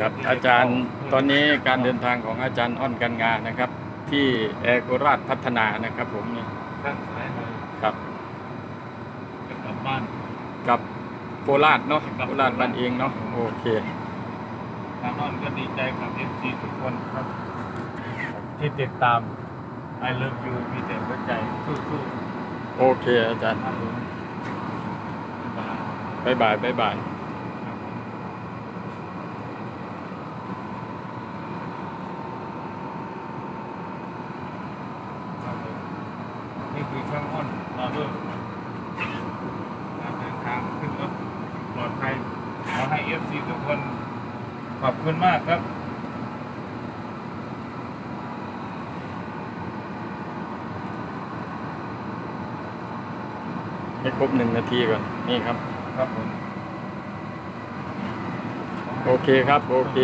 ครับอาจารย์ตอนนี้การเดินทางของอาจารย์อ้อนกันงานะครับ ที่แอร์โคราชพัฒนานะครับ ผมนี่ข้างซ้ายมือครับจะกลับบ้านกับโคราชเนาะครับโคราชบ้านเองเนาะโอเคทางนอนก็ดีใจกับเอฟซีทุกคนครับ ที่ติดตาม I love you มีแต่หัวใจสู้โอเคอาจารย์ๆครับผมบ๊ายบายบายบายบายบาย ครับผมครับผมนี่ คือช่างอ้อนรอด้วยการเดินทางขึ้นรถปลอดภัยขอให้เอฟซีทุกคนขอบคุณมากครับให้ครบหนึ่งนาทีก่อน นี่ครับ ครับผม โอเคครับ โอเค